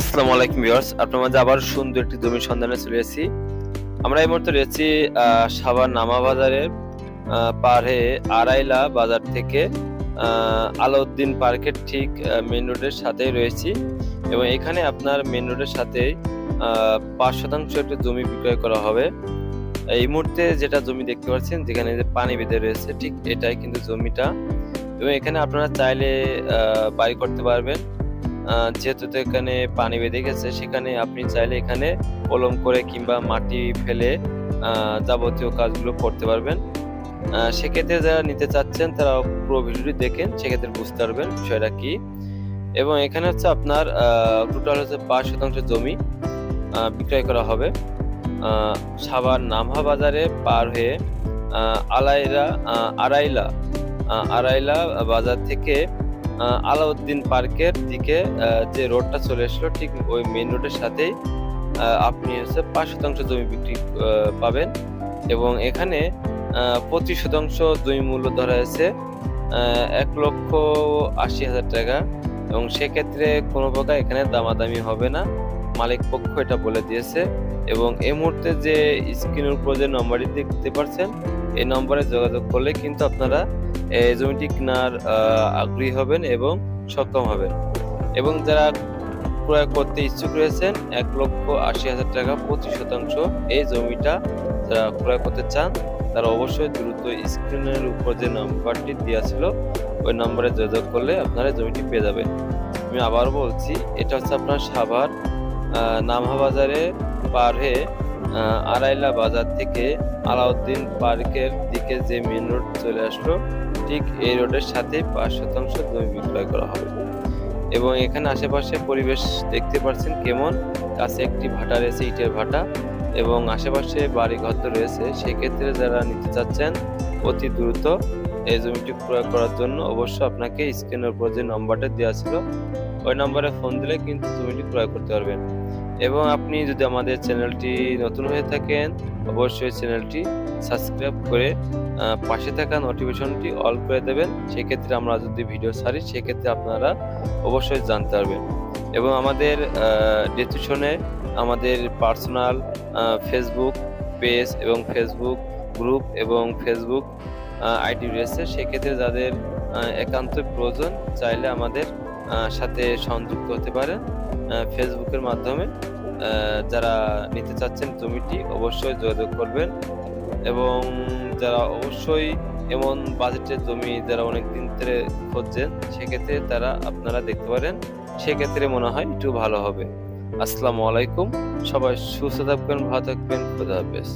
আসসালামু আলাইকুম ভিউয়ার্স আপনার মাঝে আবার সুন্দর একটি জমির সন্ধানে চলে এসেছি। আমরা এই মুহূর্তে রয়েছি সাভার নামা বাজারের আহ, পাড়ে আড়াইলা বাজার থেকে আলাউদ্দিন পার্কের ঠিক মেন রোডের সাথেই রয়েছি এবং এখানে আপনার মেন রোডের সাথে পাঁচ শতাংশ একটি জমি বিক্রয় করা হবে। এই মুহূর্তে যেটা জমি দেখতে পাচ্ছেন যেখানে যে পানি বেঁধে রয়েছে ঠিক এটাই কিন্তু জমিটা। এবং এখানে আপনারা চাইলে বাড়ি করতে পারবেন। যেহেতু এখানে পানি বেঁধে গেছে, সেখানে আপনি চাইলে এখানে কলম করে কিংবা মাটি ফেলে যাবতীয় কাজগুলো করতে পারবেন। সেক্ষেত্রে যারা নিতে চাচ্ছেন, তারা পুরো ভিডিওটি দেখেন, সেক্ষেত্রে বুঝতে পারবেন বিষয়টা কি। এবং এখানে হচ্ছে আপনার টোটাল হচ্ছে পাঁচ শতাংশ জমি বিক্রয় করা হবে। সাভার নামহা বাজারে পার হয়ে আলাইরা আড়াইলা আড়াইলা বাজার থেকে আলাউদ্দিন পার্কের দিকে যে রোডটা চলে আসলো ঠিক ওই মেইন রোডের সাথেই আপনি হচ্ছে পাঁচ শতাংশ জমি বিক্রি পাবেন। এবং এখানে পঁচিশ শতাংশ জমি মূল্য ধরা হয়েছে এক লক্ষ আশি হাজার টাকা। এবং সেক্ষেত্রে কোনো প্রকার এখানে দামাদামি হবে না। মালিক পক্ষ এটা বলে দিয়েছে। এবং এই মুহূর্তে যে স্ক্রিনের উপর যে নম্বরটি দেখতে পাচ্ছেন এই নম্বরে যোগাযোগ করলে কিন্তু আপনারা এই জমিটি কেনার আগ্রহী হবেন এবং সক্ষম হবেন। এবং যারা ক্রয় করতে ইচ্ছুক রয়েছেন, এক লক্ষ আশি হাজার টাকা পঁচিশ শতাংশ এই জমিটা যারা ক্রয় করতে চান, তারা অবশ্যই দ্রুত স্ক্রিনের উপর যে নাম্বারটি দেওয়া ছিল, ওই নম্বরে যোগাযোগ করলে আপনারা জমিটি পেয়ে যাবেন। আমি আবার বলছি, এটা হচ্ছে আপনার সাভার নামহা বাজারে পার হয়ে আড়াইলা বাজার থেকে আলাউদ্দিন পার্কের দিকে যে মেন রোড চলে আসলো, ঠিক এই রোডের সাথে পাঁচ শতাংশ জমি বিক্রয় করা হবে। এবং এখানে আশেপাশে পরিবেশ দেখতে পাচ্ছেন কেমন, কাছে একটি ভাটা রয়েছে, ইটের ভাটা, এবং আশেপাশে বাড়ি ঘর তো রয়েছে। সেক্ষেত্রে যারা নিতে চাচ্ছেন, অতি দ্রুত এই জমিটি ক্রয় করার জন্য অবশ্যই আপনাকে স্ক্রিনের উপর যে নম্বরটা দেওয়া ছিল, ওই নম্বরে ফোন দিলে কিন্তু জমিটি ক্রয় করতে পারবেন। এবং আপনি যদি আমাদের চ্যানেলটি নতুন হয়ে থাকেন, অবশ্যই চ্যানেলটি সাবস্ক্রাইব করে পাশে থাকা নোটিফিকেশনটি অল করে দেবেন। সেক্ষেত্রে আমরা যদি ভিডিও ছাড়ি, সেক্ষেত্রে আপনারা অবশ্যই জানতে পারবেন। এবং আমাদের ডিসক্রিপশনে আমাদের পার্সোনাল ফেসবুক পেজ এবং ফেসবুক গ্রুপ এবং ফেসবুক আইডি রয়েছে। সেক্ষেত্রে যাদের একান্ত প্রয়োজন, চাইলে আমাদের সাথে সংযুক্ত হতে পারেন। ফেসবুকের মাধ্যমে যারা নিতে চাচ্ছেন জমিটি অবশ্যই যোগাযোগ করবেন এবং যারা অবশ্যই এমন বাজেটের জমি যারা অনেক দিন ধরে খুঁজছেন, সেক্ষেত্রে তারা আপনারা দেখতে পারেন। সেক্ষেত্রে মনে হয় একটু ভালো হবে। আসসালামু আলাইকুম। সবাই সুস্থ থাকবেন, ভালো থাকবেন। খুদা হাফেজ।